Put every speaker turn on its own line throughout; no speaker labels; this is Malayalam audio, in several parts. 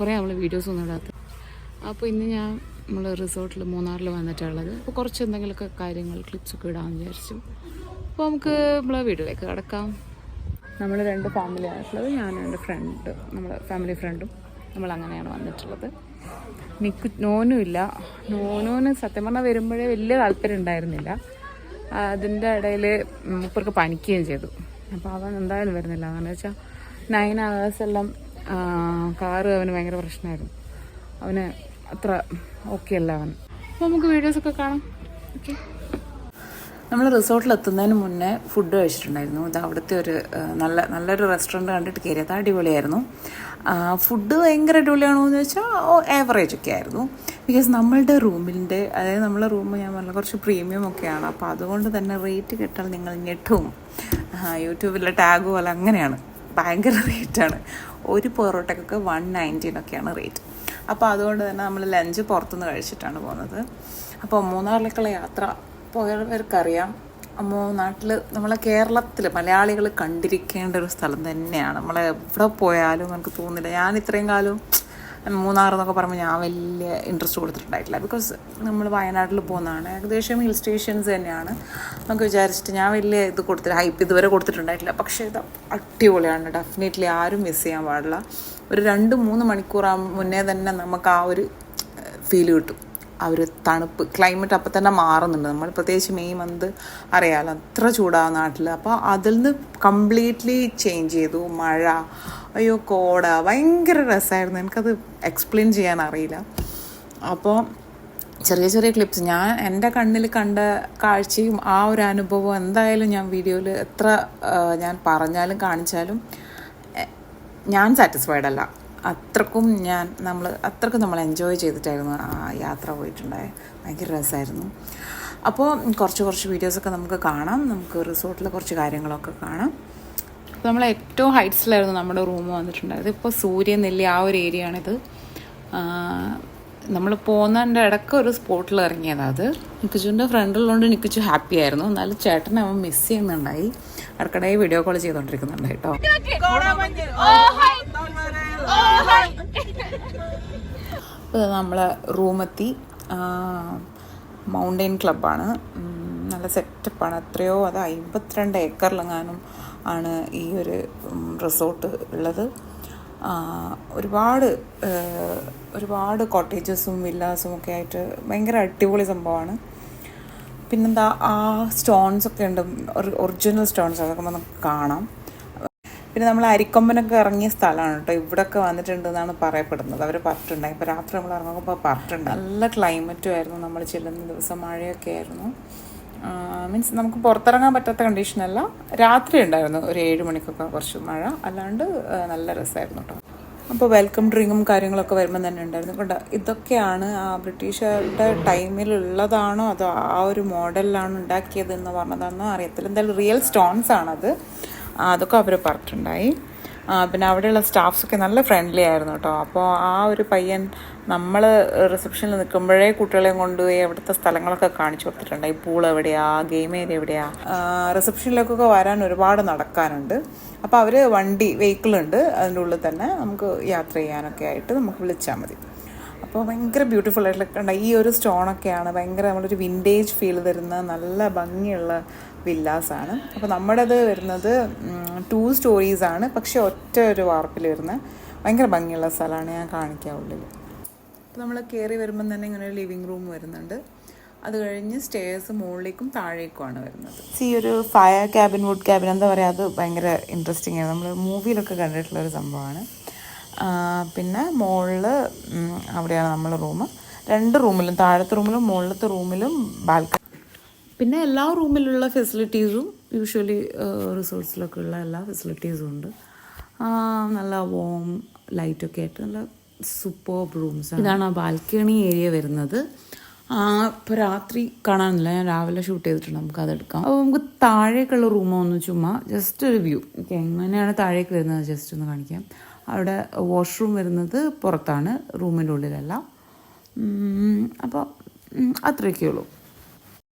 കുറേ നമ്മൾ വീഡിയോസ് ഒന്നും ഇടാത്ത. അപ്പോൾ ഇന്ന് ഞാൻ നമ്മൾ റിസോർട്ടിൽ മൂന്നാറിൽ വന്നിട്ടുള്ളത്. അപ്പോൾ കുറച്ച് എന്തെങ്കിലുമൊക്കെ കാര്യങ്ങൾ ക്ലിപ്സൊക്കെ ഇടാമെന്ന് വിചാരിച്ചു. അപ്പോൾ നമുക്ക് നമ്മളെ വീട്ടിലേക്ക് കിടക്കാം. നമ്മൾ രണ്ട് ഫാമിലി ആയിട്ടുള്ളത് ഞാനും എന്റെ ഫ്രണ്ട് നമ്മൾ ഫാമിലി ഫ്രണ്ടും നമ്മൾ അങ്ങനെയാണ് വന്നിട്ടുള്ളത്. നിക്ക് നോനും ഇല്ല. നോനോന് സത്യം പറഞ്ഞാൽ വരുമ്പോഴേ വലിയ താല്പര്യം ഉണ്ടായിരുന്നില്ല. അതിന്റെ ഇടയിൽ മുപ്പർക്ക് പനിക്കുകയും ചെയ്തു. അപ്പോൾ അവൻ എന്തായാലും വരുന്നില്ല. എന്ന് വെച്ചാൽ നയൻ അവേഴ്സ് എല്ലാം കാറ് അവന് ഭയങ്കര പ്രശ്നമായിരുന്നു. അവന് അത്ര ഓക്കെ അല്ല അവൻ. അപ്പോൾ നമുക്ക് വീഡിയോസൊക്കെ കാണാം. ഓക്കെ നമ്മൾ റിസോർട്ടിൽ എത്തുന്നതിന് മുന്നേ ഫുഡ് കഴിച്ചിട്ടുണ്ടായിരുന്നു. ഇത് അവിടുത്തെ ഒരു നല്ല നല്ലൊരു റെസ്റ്റോറന്റ് കണ്ടിട്ട് കയറിയത് അടിപൊളിയായിരുന്നു. ഫുഡ് ഭയങ്കര അടിപൊളിയാണോ എന്ന് വെച്ചാൽ ആവറേജ് ഒക്കെ ആയിരുന്നു. ബിക്കോസ് നമ്മളുടെ റൂമിന്റെ അതായത് നമ്മളെ റൂം ഞാൻ പറഞ്ഞ കുറച്ച് പ്രീമിയം ഒക്കെയാണ്. അപ്പോൾ അതുകൊണ്ട് തന്നെ റേറ്റ് കിട്ടാൻ നിങ്ങൾ ഞെട്ടും. യൂട്യൂബിലെ ടാഗ് പോലെ അങ്ങനെയാണ്. ഭയങ്കര റേറ്റാണ് ഒരു പൊറോട്ടക്കൊക്കെ വൺ നയന്റീനൊക്കെയാണ് റേറ്റ് അപ്പോൾ അതുകൊണ്ട് തന്നെ നമ്മൾ ലഞ്ച് പുറത്തുനിന്ന് കഴിച്ചിട്ടാണ് പോകുന്നത്. അപ്പോൾ മൂന്നാറിലേക്കുള്ള യാത്ര പോയവർക്കറിയാം. അമ്മോ നാട്ടിൽ നമ്മളെ കേരളത്തിൽ മലയാളികൾ കണ്ടിരിക്കേണ്ട ഒരു സ്ഥലം തന്നെയാണ്. നമ്മളെ എവിടെ പോയാലും നമുക്ക് തോന്നില്ല. ഞാൻ ഇത്രയും കാലം മൂന്നാർ എന്നൊക്കെ പറയുമ്പോൾ ഞാൻ വലിയ ഇൻട്രസ്റ്റ് കൊടുത്തിട്ടുണ്ടായിട്ടില്ല. ബിക്കോസ് നമ്മൾ വയനാട്ടിൽ പോകുന്നതാണ്. ഏകദേശം ഹിൽ സ്റ്റേഷൻസ് തന്നെയാണ്. നമുക്ക് വിചാരിച്ചിട്ട് ഞാൻ വലിയ ഇത് കൊടുത്തില്ല ഹൈപ്പ് ഇതുവരെ കൊടുത്തിട്ടുണ്ടായിട്ടില്ല. പക്ഷേ ഇത് അടിപൊളിയാണ്. ഡെഫിനറ്റ്ലി ആരും മിസ് ചെയ്യാൻ പാടില്ല. ഒരു രണ്ട് മൂന്ന് മണിക്കൂർ മുന്നേ തന്നെ നമുക്ക് ആ ഒരു ഫീൽ കിട്ടും. ആ ഒരു തണുപ്പ് ക്ലൈമറ്റ് അപ്പം തന്നെ മാറുന്നുണ്ട്. നമ്മൾ പ്രത്യേകിച്ച് മെയ് മന്ത് അറിയാമല്ലോ അത്ര ചൂടാണ് നാട്ടിൽ അപ്പോൾ അതിൽ നിന്ന് കംപ്ലീറ്റ്ലി ചേഞ്ച് ചെയ്തു. മഴ അയ്യോ കോട ഭയങ്കര രസമായിരുന്നു എനിക്കത് എക്സ്പ്ലെയിൻ ചെയ്യാൻ അറിയില്ല. അപ്പോൾ ചെറിയ ചെറിയ ക്ലിപ്സ് ഞാൻ എന്റെ കണ്ണിൽ കണ്ട കാഴ്ചയും ആ ഒരു അനുഭവം എന്തായാലും ഞാൻ വീഡിയോയിൽ എത്ര ഞാൻ പറഞ്ഞാലും കാണിച്ചാലും ഞാൻ സാറ്റിസ്ഫൈഡ് അല്ല. അത്രക്കും ഞാൻ നമ്മൾ അത്രക്കും നമ്മൾ എൻജോയ് ചെയ്തിട്ടായിരുന്നു ആ യാത്ര പോയിട്ടുണ്ടായത് ഭയങ്കര രസമായിരുന്നു അപ്പോൾ കുറച്ച് കുറച്ച് വീഡിയോസൊക്കെ നമുക്ക് കാണാം. നമുക്ക് റിസോർട്ടിലെ കുറച്ച് കാര്യങ്ങളൊക്കെ കാണാം. അപ്പോൾ നമ്മൾ ഏറ്റവും ഹൈറ്റ്സിലായിരുന്നു നമ്മുടെ റൂം വന്നിട്ടുണ്ടായത്. ഇപ്പോൾ സൂര്യനെല്ലി ആ ഒരു ഏരിയ ആണിത്. നമ്മൾ പോകുന്നതിന്റെ ഇടയ്ക്ക് ഒരു സ്പോട്ടിൽ ഇറങ്ങിയതാണ് അത്. നിക്കുച്ചുവിന്റെ ഫ്രണ്ടുള്ളതുകൊണ്ട് നിക്കുച്ചു ഹാപ്പി ആയിരുന്നു. എന്നാലും ചേട്ടനെ അവൻ മിസ് ചെയ്യുന്നുണ്ടായി. ഇടയ്ക്കിടെ വീഡിയോ കോൾ ചെയ്തുകൊണ്ടിരിക്കുന്നുണ്ട് കേട്ടോ. നമ്മളെ റൂമെത്തി. മൗണ്ടൻ ക്ലബ്ബാണ്. ഉം, നല്ല സെറ്റപ്പാണ്. എത്രയോ അത് അമ്പത്തിരണ്ട് ഏക്കറിലെങ്ങാനും ആണ് ഈ ഒരു റിസോർട്ട് ഉള്ളത്. ഒരുപാട് ഒരുപാട് കോട്ടേജസും വില്ലാസും ഒക്കെ ആയിട്ട് ഭയങ്കര അടിപൊളി സംഭവമാണ്. പിന്നെന്താ ആ സ്റ്റോൺസ് ഒക്കെ ഉണ്ട്. ഒറിജിനൽ സ്റ്റോൺസ് അതൊക്കെ നമുക്ക് കാണാം. പിന്നെ നമ്മൾ അരിക്കൊമ്പനൊക്കെ ഇറങ്ങിയ സ്ഥലമാണ് കേട്ടോ. വന്നിട്ടുണ്ട് എന്നാണ് പറയപ്പെടുന്നത്. അവർ പറഞ്ഞിട്ടുണ്ടായി. ഇപ്പോൾ രാത്രി നമ്മൾ ഇറങ്ങുമ്പോൾ പറഞ്ഞിട്ടുണ്ട്. നല്ല ക്ലൈമറ്റും ആയിരുന്നു നമ്മൾ ചെല്ലുന്ന ദിവസം. മഴയൊക്കെ ആയിരുന്നു. മീൻസ് നമുക്ക് പുറത്തിറങ്ങാൻ പറ്റാത്ത കണ്ടീഷനല്ല രാത്രി ഉണ്ടായിരുന്നു. ഒരു ഏഴ് മണിക്കൊക്കെ കുറച്ച് മഴ. അല്ലാണ്ട് നല്ല രസമായിരുന്നു കേട്ടോ. അപ്പോൾ വെൽക്കം ഡ്രിങ്കും കാര്യങ്ങളൊക്കെ വരുമ്പോൾ തന്നെ ഉണ്ടായിരുന്നു. കണ്ട ഇതൊക്കെയാണ് ആ ബ്രിട്ടീഷുകാരുടെ ടൈമിലുള്ളതാണോ? അതോ ആ ഒരു മോഡലിലാണ് ഉണ്ടാക്കിയത് എന്ന് പറഞ്ഞതാണെന്നോ അറിയത്തില്ല. എന്തായാലും റിയൽ സ്റ്റോൺസ് ആണത്. അതൊക്കെ അവർ പറഞ്ഞിട്ടുണ്ടായി. പിന്നെ അവിടെയുള്ള സ്റ്റാഫ്സൊക്കെ നല്ല ഫ്രണ്ട്ലി ആയിരുന്നു കേട്ടോ. അപ്പോൾ ആ ഒരു പയ്യൻ നമ്മൾ റിസപ്ഷനിൽ നിൽക്കുമ്പോഴേ കുട്ടികളെയും കൊണ്ടുപോയി അവിടുത്തെ സ്ഥലങ്ങളൊക്കെ കാണിച്ചു കൊടുത്തിട്ടുണ്ട്. ഈ പൂൾ എവിടെയാ? ഗെയിം ഏരിയ എവിടെയാ? റിസപ്ഷനിലേക്കൊക്കെ വരാൻ ഒരുപാട് നടക്കാനുണ്ട്. അപ്പോൾ അവർ വണ്ടി വെഹിക്കിളുണ്ട് അതിന്റെ ഉള്ളിൽ തന്നെ നമുക്ക് യാത്ര ചെയ്യാനൊക്കെ ആയിട്ട് നമുക്ക് വിളിച്ചാൽ മതി. അപ്പോൾ ഭയങ്കര ബ്യൂട്ടിഫുൾ ആയിട്ടുള്ള ഈ ഒരു സ്റ്റോണൊക്കെയാണ് ഭയങ്കര നമ്മളൊരു വിന്റേജ് ഫീൽ തരുന്ന നല്ല ഭംഗിയുള്ള വില്ലാസാണ് അപ്പോൾ നമ്മുടേത് വരുന്നത് ടു സ്റ്റോറീസ് ആണ്. പക്ഷേ ഒറ്റ ഒരു വാർപ്പിൽ വരുന്ന ഭയങ്കര ഭംഗിയുള്ള സ്ഥലമാണ് ഞാൻ കാണിക്കാം ഉള്ളിൽ അപ്പോൾ നമ്മൾ കയറി വരുമ്പം തന്നെ ഇങ്ങനെ ഒരു ലിവിങ് റൂം വരുന്നുണ്ട്. അത് കഴിഞ്ഞ് സ്റ്റേഴ്സ് മുകളിലേക്കും താഴേക്കുമാണ് വരുന്നത്. ഈ ഒരു ഫയർ ക്യാബിൻ വുഡ് ക്യാബിൻ എന്താ പറയുക അത് ഭയങ്കര ഇൻട്രസ്റ്റിംഗ് ആണ്. നമ്മൾ മൂവിയിലൊക്കെ കണ്ടിട്ടുള്ള ഒരു സംഭവമാണ്. പിന്നെ മുകളിൽ അവിടെയാണ് നമ്മൾ റൂം രണ്ട് റൂമിലും താഴത്തെ റൂമിലും മുകളിലത്തെ റൂമിലും ബാൽക്കണി പിന്നെ എല്ലാ റൂമിലുള്ള ഫെസിലിറ്റീസും യൂഷ്വലി റിസോർട്ട്സിലൊക്കെ ഉള്ള എല്ലാ ഫെസിലിറ്റീസും ഉണ്ട്. നല്ല വോം ലൈറ്റൊക്കെ ആയിട്ട് നല്ല സൂപ്പർ റൂംസ് ഇതാണ് ആ ബാൽക്കണി ഏരിയ വരുന്നത്. ഇപ്പോൾ രാത്രി കാണാനില്ല. ഞാൻ രാവിലെ ഷൂട്ട് ചെയ്തിട്ടുണ്ട്. നമുക്ക് അതെടുക്കാം അപ്പോൾ നമുക്ക് താഴേക്കുള്ള റൂമോ ഒന്ന് ചുമ്മാ ജസ്റ്റ് ഒരു വ്യൂ എങ്ങനെയാണ് താഴേക്ക് വരുന്നത്? ജസ്റ്റ് ഒന്ന് കാണിക്കാം. അവിടെ വാഷ്റൂം വരുന്നത് പുറത്താണ് റൂമിന്റെ ഉള്ളിലല്ല. അപ്പോൾ അത്രയൊക്കെ ഉള്ളൂ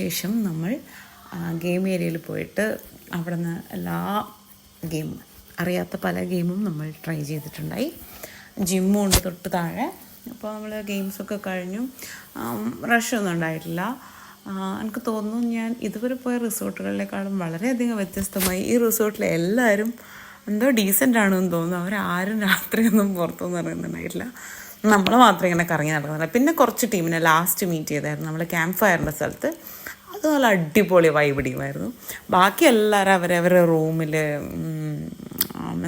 ശേഷം നമ്മൾ ഗെയിം ഏരിയയിൽ പോയിട്ട് അവിടെ നിന്ന് എല്ലാ ഗെയിം അറിയാത്ത പല ഗെയിമും നമ്മൾ ട്രൈ ചെയ്തിട്ടുണ്ടായി. ജിമ്മും ഉണ്ട് തൊട്ട് താഴെ. അപ്പോൾ നമ്മൾ ഗെയിംസൊക്കെ കഴിഞ്ഞു. റഷൊന്നും ഉണ്ടായിട്ടില്ല. എനിക്ക് തോന്നുന്നു ഞാൻ ഇതുവരെ പോയ റിസോർട്ടുകളിലേക്കാളും വളരെയധികം വ്യത്യസ്തമായി ഈ റിസോർട്ടിലെ എല്ലാവരും എന്തോ ഡീസന്റ് ആണെന്ന് തോന്നുന്നു. അവരാരും രാത്രിയൊന്നും പുറത്തൊന്നും ഇറങ്ങുന്നുണ്ടായിട്ടില്ല. നമ്മൾ മാത്രം ഇങ്ങനെ കറങ്ങി നടക്കുന്നില്ല പിന്നെ കുറച്ച് ടീമിനെ ലാസ്റ്റ് മീറ്റ് ചെയ്തായിരുന്നു. നമ്മൾ ക്യാമ്പ് ഫയറിന്റെ സ്ഥലത്ത്. അത് നല്ല അടിപൊളി വൈബിടിയുമായിരുന്നു ബാക്കി എല്ലാവരും അവരവരുടെ റൂമിൽ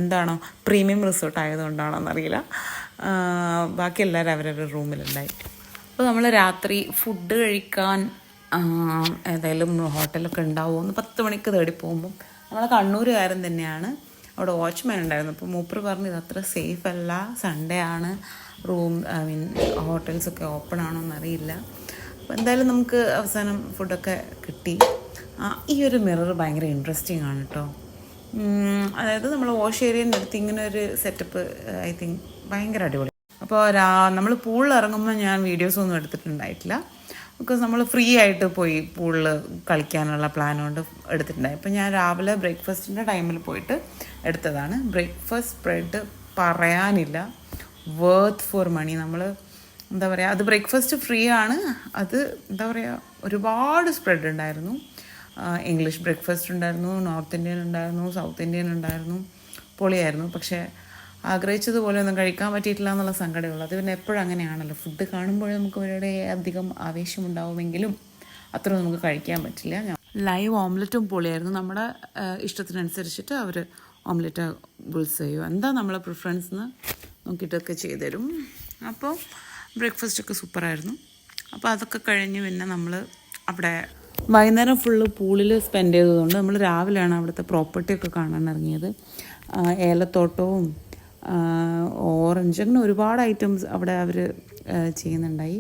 എന്താണോ പ്രീമിയം റിസോർട്ട് ആയതുകൊണ്ടാണോന്നറിയില്ല. ബാക്കി എല്ലാവരും അവരവരുടെ റൂമിലുണ്ടായി. അപ്പോൾ നമ്മൾ രാത്രി ഫുഡ് കഴിക്കാൻ ഏതായാലും ഹോട്ടലൊക്കെ ഉണ്ടാവുമെന്ന് പത്ത് മണിക്ക് തേടി പോകുമ്പം നമ്മളെ കണ്ണൂരുകാരൻ തന്നെയാണ്. അവിടെ വാച്ച്മാൻ ഉണ്ടായിരുന്നു. അപ്പോൾ മൂപ്പർ പറഞ്ഞു ഇത് സേഫ് അല്ല. സൺഡേ ആണ്. റൂം ഐ മീൻ ഹോട്ടൽസൊക്കെ ഓപ്പൺ ആണോ എന്നറിയില്ല അപ്പോൾ എന്തായാലും നമുക്ക് അവസാനം ഫുഡൊക്കെ കിട്ടി. ആ, ഈ ഒരു മിറർ ഭയങ്കര ഇൻട്രസ്റ്റിംഗ് ആണ് കേട്ടോ അതായത് നമ്മൾ വാഷ് ഏരിയന്റെ അടുത്ത് ഇങ്ങനെ ഒരു സെറ്റപ്പ് ഐ തിങ്ക് ഭയങ്കര അടിപൊളി. അപ്പോൾ രാ നമ്മൾ പൂളിൽ ഇറങ്ങുമ്പോൾ ഞാൻ വീഡിയോസ് ഒന്നും എടുത്തിട്ടുണ്ടായിട്ടില്ല. ബിക്കോസ് നമ്മൾ ഫ്രീ ആയിട്ട് പോയി പൂളിൽ കളിക്കാനുള്ള പ്ലാൻ കൊണ്ട് എടുത്തിട്ടുണ്ടായി. അപ്പോൾ ഞാൻ രാവിലെ ബ്രേക്ക്ഫാസ്റ്റിന്റെ ടൈമിൽ പോയിട്ട് എടുത്തതാണ്. ബ്രേക്ക്ഫാസ്റ്റ് സ്പ്രെഡ് പറയാനില്ല. വർത്ത് ഫോർ മണി നമ്മൾ എന്താ പറയുക അത് ബ്രേക്ക്ഫാസ്റ്റ് ഫ്രീ ആണ്. അത് എന്താ പറയുക ഒരുപാട് സ്പ്രെഡ് ഉണ്ടായിരുന്നു. ഇംഗ്ലീഷ് ബ്രേക്ക്ഫാസ്റ്റ് ഉണ്ടായിരുന്നു നോർത്ത് ഇന്ത്യൻ ഉണ്ടായിരുന്നു സൗത്ത് ഇന്ത്യൻ ഉണ്ടായിരുന്നു പൊളിയായിരുന്നു. പക്ഷേ ആഗ്രഹിച്ചതുപോലെ ഒന്നും കഴിക്കാൻ പറ്റിയിട്ടില്ല എന്നുള്ള സങ്കടമുള്ളൂ അത് പിന്നെ എപ്പോഴും അങ്ങനെയാണല്ലോ. ഫുഡ് കാണുമ്പോൾ നമുക്ക് അവരുടെ അധികം ആവേശമുണ്ടാവുമെങ്കിലും അത്ര നമുക്ക് കഴിക്കാൻ പറ്റില്ല. ലൈവ് ഓംലെറ്റും പൊളിയായിരുന്നു. നമ്മുടെ ഇഷ്ടത്തിനനുസരിച്ചിട്ട് അവർ ഓംലെറ്റ് ചെയ്യും എന്താ നമ്മളെ പ്രിഫറൻസ് എന്ന് നോക്കിയിട്ടൊക്കെ ചെയ്തു തരും അപ്പോൾ ബ്രേക്ക്ഫാസ്റ്റ് ഒക്കെ സൂപ്പറായിരുന്നു. അപ്പോൾ അതൊക്കെ കഴിഞ്ഞ് പിന്നെ നമ്മൾ അവിടെ വൈകുന്നേരം ഫുള്ള് പൂളിൽ സ്പെൻഡ് ചെയ്തതുകൊണ്ട് നമ്മൾ രാവിലെയാണ് അവിടുത്തെ പ്രോപ്പർട്ടിയൊക്കെ കാണാൻ ഇറങ്ങിയത്. ഏലത്തോട്ടവും ഓറഞ്ച് അങ്ങനെ ഒരുപാട് ഐറ്റംസ് അവിടെ അവർ ചെയ്യുന്നുണ്ടായി.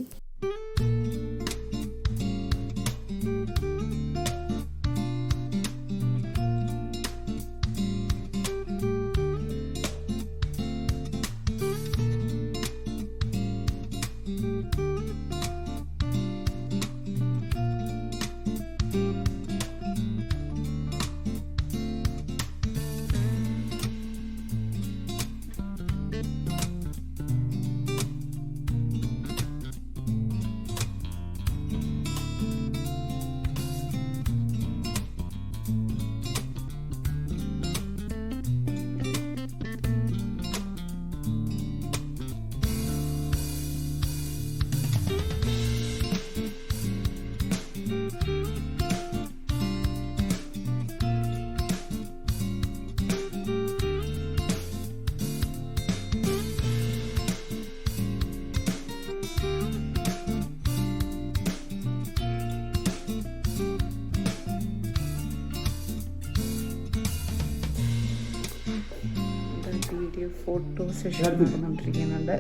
ഫോട്ടോ സെഷൻ നടന്നുകൊണ്ടിരിക്കുന്നുണ്ട്.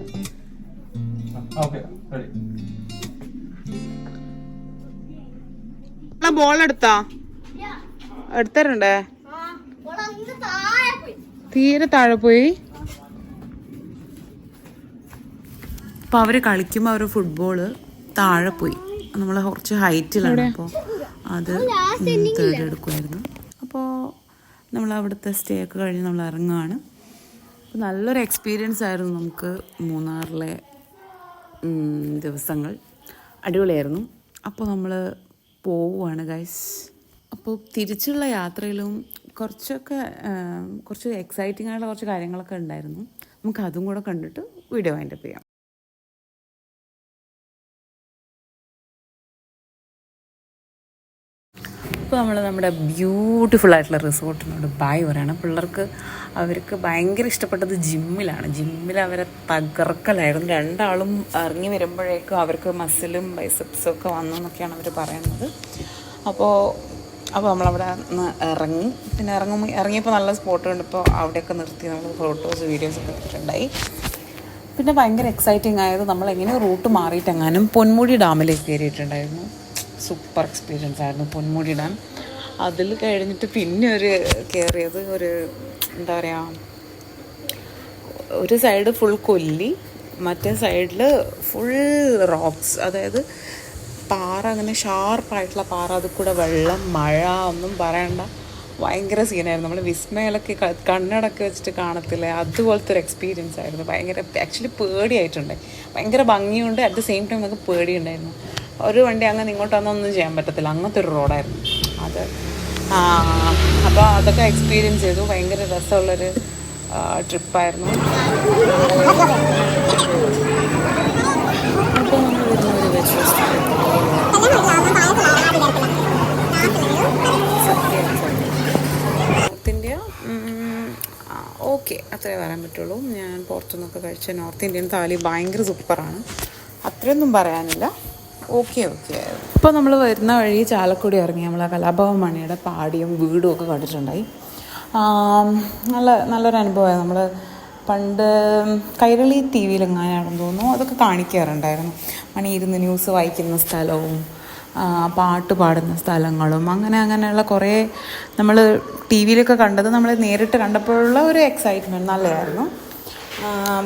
ബോൾ എടുത്താ? എടുത്തരണ്ടേ തീരെ താഴെ പോയി അപ്പൊ അവർ കളിക്കുമ്പോ അവർ ഫുട്ബോൾ താഴെ പോയി നമ്മൾ കുറച്ച് ഹൈറ്റിലാണ് അപ്പോൾ അത് തേർഡ് എടുക്കുമായിരുന്നു അപ്പോൾ നമ്മൾ അവിടുത്തെ സ്റ്റേ ഒക്കെ കഴിഞ്ഞ് നമ്മൾ ഇറങ്ങുകയാണ് നല്ലൊരു എക്സ്പീരിയൻസ് ആയിരുന്നു നമുക്ക് മൂന്നാറിലെ ദിവസങ്ങൾ. അടിപൊളിയായിരുന്നു. അപ്പോൾ നമ്മൾ പോവുകയാണ് ഗൈസ് അപ്പോൾ തിരിച്ചുള്ള യാത്രയിലും കുറച്ചൊക്കെ കുറച്ച് എക്സൈറ്റിംഗ് ആയിട്ടുള്ള കുറച്ച് കാര്യങ്ങളൊക്കെ ഉണ്ടായിരുന്നു. നമുക്ക് അതും കൂടെ കണ്ടിട്ട് വീഡിയോ വൈൻഡപ്പ് ചെയ്യാം. അപ്പോൾ നമ്മൾ നമ്മുടെ ബ്യൂട്ടിഫുൾ ആയിട്ടുള്ള റിസോർട്ടിനോട് ബായ് പറയണം. പിള്ളേർക്ക് അവർക്ക് ഭയങ്കര ഇഷ്ടപ്പെട്ടത് ജിമ്മിലാണ് ജിമ്മിൽ അവരെ തകർക്കലായിരുന്നു. രണ്ടാളും ഇറങ്ങി വരുമ്പോഴേക്കും അവർക്ക് മസിലും ബൈസപ്സും ഒക്കെ വന്നു എന്നൊക്കെയാണ് അവർ പറയുന്നത്. അപ്പോൾ അപ്പോൾ നമ്മളവിടെ നിന്ന് ഇറങ്ങി. പിന്നെ ഇറങ്ങും ഇറങ്ങിയപ്പോൾ നല്ല സ്പോട്ട് കണ്ടപ്പോൾ അവിടെയൊക്കെ നിർത്തി നമ്മൾ ഫോട്ടോസ് വീഡിയോസ് ഒക്കെ എടുത്തിട്ടുണ്ടായി പിന്നെ ഭയങ്കര എക്സൈറ്റിംഗ് ആയത് നമ്മളെങ്ങനെ റൂട്ട് മാറിയിട്ടെങ്ങാനും പൊന്മുടി ഡാമിലേക്ക് കയറിയിട്ടുണ്ടായിരുന്നു. സൂപ്പർ എക്സ്പീരിയൻസ് ആയിരുന്നു പൊന്മുടി ഡാം. അതിൽ കഴിഞ്ഞിട്ട് പിന്നെ ഒരു കയറിയത് ഒരു എന്താ പറയുക ഒരു സൈഡ് ഫുൾ കൊല്ലി മറ്റേ സൈഡിൽ ഫുൾ റോക്സ് അതായത് പാറ അങ്ങനെ ഷാർപ്പായിട്ടുള്ള പാറ അതിൽ കൂടെ വെള്ളം മഴ ഒന്നും പറയണ്ട. ഭയങ്കര സീനായിരുന്നു നമ്മൾ വിസ്മയിലൊക്കെ കണ്ണടൊക്കെ വെച്ചിട്ട് കാണത്തില്ലേ? അതുപോലത്തെ ഒരു എക്സ്പീരിയൻസ് ആയിരുന്നു. ഭയങ്കര ആക്ച്വലി പേടിയായിട്ടുണ്ട്. ഭയങ്കര ഭംഗിയുണ്ട്. അറ്റ് ദ സെയിം ടൈം നമുക്ക് പേടിയുണ്ടായിരുന്നു. ഒരു വണ്ടി അങ്ങനെ ഇങ്ങോട്ടൊന്നും ചെയ്യാൻ പറ്റത്തില്ല. അങ്ങനത്തെ ഒരു റോഡായിരുന്നു. അത് അപ്പോൾ അതൊക്കെ എക്സ്പീരിയൻസ് ചെയ്തു. ഭയങ്കര രസമുള്ളൊരു ട്രിപ്പായിരുന്നു ഓക്കെ അത്രേ പറയാൻ പറ്റുള്ളൂ. ഞാൻ പുറത്തുനിന്നൊക്കെ കഴിച്ച നോർത്ത് ഇന്ത്യൻ താലി ഭയങ്കര സൂപ്പറാണ് അത്രയൊന്നും പറയാനില്ല. Okay okay. ഇപ്പോൾ നമ്മൾ വരുന്ന വഴി ചാലക്കുടി ഇറങ്ങി നമ്മൾ ആ കലാഭവൻ മണിയുടെ പാടിയും വീടും ഒക്കെ കണ്ടിട്ടുണ്ടായി. നല്ല നല്ലൊരു അനുഭവമായി. നമ്മൾ പണ്ട് കൈരളി ടി വിയിൽ എങ്ങാനാണെന്ന് തോന്നുന്നു. അതൊക്കെ കാണിക്കാറുണ്ടായിരുന്നു. മണി ഇരുന്ന് ന്യൂസ് വായിക്കുന്ന സ്ഥലവും പാട്ട് പാടുന്ന സ്ഥലങ്ങളും അങ്ങനെ അങ്ങനെയുള്ള കുറേ നമ്മൾ ടി വിയിലൊക്കെ കണ്ടത് നമ്മൾ നേരിട്ട് കണ്ടപ്പോഴുള്ള ഒരു എക്സൈറ്റ്മെന്റ് നല്ലതായിരുന്നു.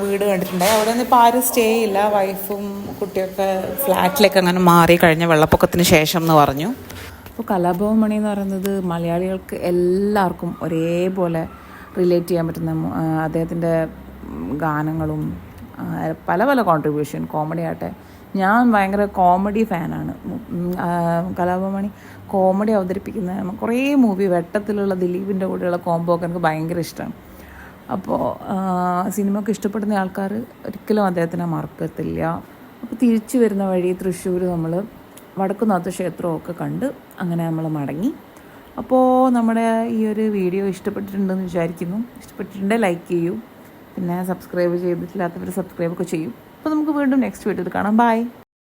വീട് കണ്ടിട്ടുണ്ട് അവിടെ നിന്ന് ഇപ്പോൾ ആരും സ്റ്റേ ഇല്ല. വൈഫും കുട്ടിയൊക്കെ ഫ്ലാറ്റിലേക്ക് അങ്ങനെ മാറി കഴിഞ്ഞ വെള്ളപ്പൊക്കത്തിന് ശേഷം എന്ന് പറഞ്ഞു. അപ്പോൾ കലാഭവൻ മണി എന്ന് പറയുന്നത് മലയാളികൾക്ക് എല്ലാവർക്കും ഒരേപോലെ റിലേറ്റ് ചെയ്യാൻ പറ്റുന്ന അദ്ദേഹത്തിന്റെ ഗാനങ്ങളും പല പല കോൺട്രിബ്യൂഷൻ കോമഡി ആട്ടെ ഞാൻ ഭയങ്കര കോമഡി ഫാനാണ് കലാഭവമണി കോമഡി അവതരിപ്പിക്കുന്ന കുറേ മൂവി വെട്ടത്തിലുള്ള ദിലീപിന്റെ കൂടെയുള്ള കോംബോ ഒക്കെ എനിക്ക് ഭയങ്കര ഇഷ്ടമാണ്. അപ്പോൾ സിനിമ ഒക്കെ ഇഷ്ടപ്പെടുന്ന ആൾക്കാർ ഒരിക്കലും അദ്ദേഹത്തിനെ മറക്കത്തില്ല. അപ്പോൾ തിരിച്ചു വരുന്ന വഴി തൃശ്ശൂർ നമ്മൾ വടക്കുന്നാഥ ക്ഷേത്രമൊക്കെ കണ്ട് അങ്ങനെ നമ്മൾ മടങ്ങി. അപ്പോൾ നമ്മുടെ ഈ ഒരു വീഡിയോ ഇഷ്ടപ്പെട്ടിട്ടുണ്ടെന്ന് വിചാരിക്കുന്നു. ഇഷ്ടപ്പെട്ടിട്ടുണ്ടെങ്കിൽ ലൈക്ക് ചെയ്യൂ. പിന്നെ സബ്സ്ക്രൈബ് ചെയ്തിട്ടില്ലാത്തവർ സബ്സ്ക്രൈബ് ഒക്കെ ചെയ്യും. അപ്പോൾ നമുക്ക് വീണ്ടും നെക്സ്റ്റ് വീഡിയോ കാണാം. ബൈ.